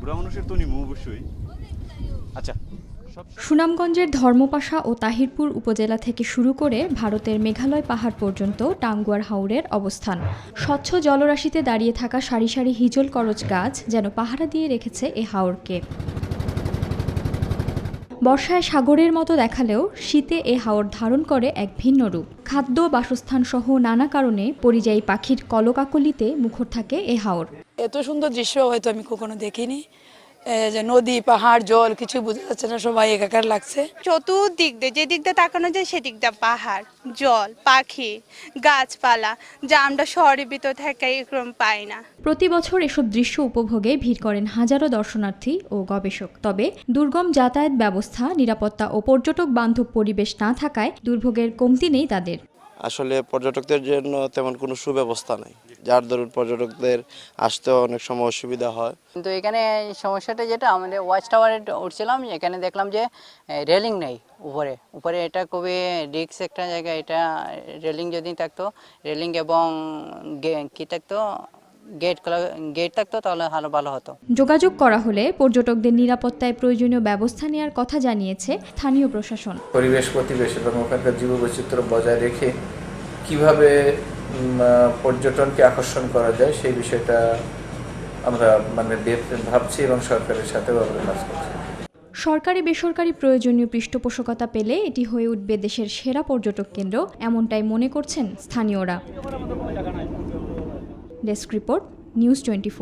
বুড়া মানুষের তো নিমু অবশ্যই। আচ্ছা। সুনামগঞ্জের ধর্মপাশা ও তাহিরপুর উপজেলা থেকে শুরু করে ভারতের মেঘালয় পাহাড় পর্যন্ত টাঙ্গুয়ার হাওরের অবস্থান। স্বচ্ছ জলরাশিতে দাঁড়িয়ে থাকা সারি সারি হিজল করচ গাছ যেন পাহারা দিয়ে রেখেছে এ হাওরকে। বর্ষায় সাগরের মতো দেখালেও শীতে এ হাওর ধারণ করে এক ভিন্ন রূপ। খাদ্য বাসস্থান সহ নানা কারণে পরিযায়ী পাখির কলকাকলিতে মুখর থাকে এ হাওর। এত সুন্দর দৃশ্য হয়তো আমি কখনো দেখিনি। যে নদী পাহাড় জল কিছু বোঝা যাচ্ছে না সবাই একাকার লাগছে। চতুর্দিক দিয়ে যে দিক দিয়ে তাকানো যায় সেদিক দিয়ে পাহাড় জল পাখি গাছপালা যা আমরা শহরের ভিতর থেকে এরকম পাই না। প্রতি বছর এসব দৃশ্য উপভোগে ভিড় করেন হাজারো দর্শনার্থী ও গবেষক। তবে দুর্গম যাতায়াত ব্যবস্থা নিরাপত্তা ও পর্যটক বান্ধব পরিবেশ না থাকায় দুর্ভোগের কমতি নেই তাদের। আসলে পর্যটকদের জন্য তেমন কোনো সুব্যবস্থা নেই। যার দরুন পর্যটকদের আসতেও অনেক সময় অসুবিধা হয়। কিন্তু এখানে সমস্যাটা যেটা আমাদের ওয়াচ টাওয়ারে উঠছিলাম এখানে দেখলাম যে রেলিং নেই উপরে। উপরে এটা খুবই রিক্স একটা জায়গা এটা রেলিং যদি থাকতো রেলিং এবং কি থাকতো? গেট খোলা গেট থাকতো তাহলে ভালো ভালো হতো। যোগাযোগ করা হলে পর্যটকদের নিরাপত্তায় প্রয়োজনীয় ব্যবস্থা নেওয়ার কথা জানিয়েছে স্থানীয় প্রশাসন। পরিবেশ প্রতিবেশ এবং ওখানকার জীববৈচিত্র্য বজায় রেখে কীভাবে পর্যটনকে আকর্ষণ করা যায় সেই বিষয়টা আমরা মানে ভাবছি এবং সরকারের সাথেও আমরা কাজ করছি। সরকারি বেসরকারি প্রয়োজনীয় পৃষ্ঠপোষকতা পেলে এটি হয়ে উঠবে দেশের সেরা পর্যটক কেন্দ্র, এমনটাই মনে করছেন স্থানীয়রা। Desk report, news twenty